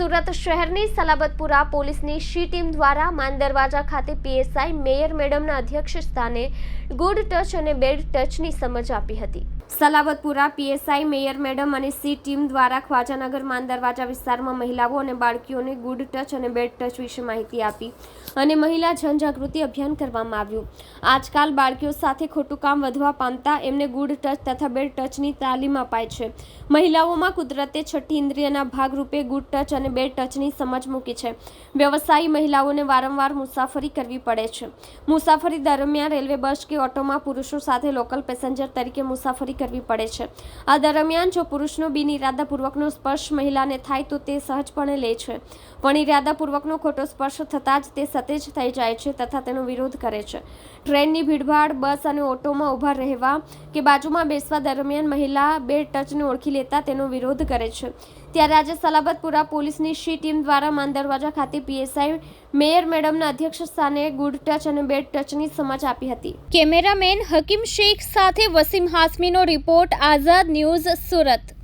સુરત શહેરની સલાબતપુરા પોલીસની she team દ્વારા માન ખાતે પીએસઆઈ મેયર મેડમના અધ્યક્ષ સ્થાને ગુડ ટચ અને બેડ ટચની સમજ આપી હતી. સલાબતપુરા પીએસઆઈ મેયર મેડમ અને સી ટીમ દ્વારા ખ્વાજાનગર માન દરવાજા વિસ્તારમાં મહિલાઓ અને બાળકીઓને ગુડ ટચ અને બેડ ટચ વિશે માહિતી આપી અને મહિલા જનજાગૃતિ અભિયાન કરવામાં આવ્યું. આજકાલ બાળકીઓ સાથે ખોટું કામ વધવા પામતા એમને ગુડ ટચ તથા બેડ ટચની તાલીમ અપાય છે. મહિલાઓમાં કુદરતે છઠ્ઠી ઇન્દ્રિયના ભાગરૂપે ગુડ ટચ અને બેડ ટચની સમજ મૂકી છે. વ્યવસાયી મહિલાઓને વારંવાર મુસાફરી કરવી પડે છે. મુસાફરી દરમિયાન રેલવે બસ કે ઓટોમાં પુરુષો સાથે લોકલ પેસેન્જર તરીકે મુસાફરી કરવી પડે છે. આ દરમિયાન જો પુરુષનો બિનઇરાદાપૂર્વકનો સ્પર્શ મહિલાને થાય તો તે સહજપણે લે છે. પણ ઇરાદાપૂર્વકનો ખોટો સ્પર્શ થતાં જ તે સતેજ થઈ જાય છે તથા તેનો વિરોધ કરે છે. ટ્રેનની ભીડભાડ, બસ અને ઓટોમાં ઊભા રહેવા કે બાજુમાં બેસવા દરમિયાન મહિલા બે ટચને ઓળખી લેતા તેનો વિરોધ કરે છે. ત્યારે આજે સલાબતપુરા પોલીસની શી ટીમ દ્વારા માન દરવાજા ખાતે પીએસઆઈ મેયર મેડમના અધ્યક્ષ સ્થાને ગુડ ટચ અને બેડ ટચની સમજ આપી હતી. કેમેરામેન હકીમ શેખ સાથે વસીમ હાસમીનો રિપોર્ટ આઝાદ ન્યૂઝ સુરત.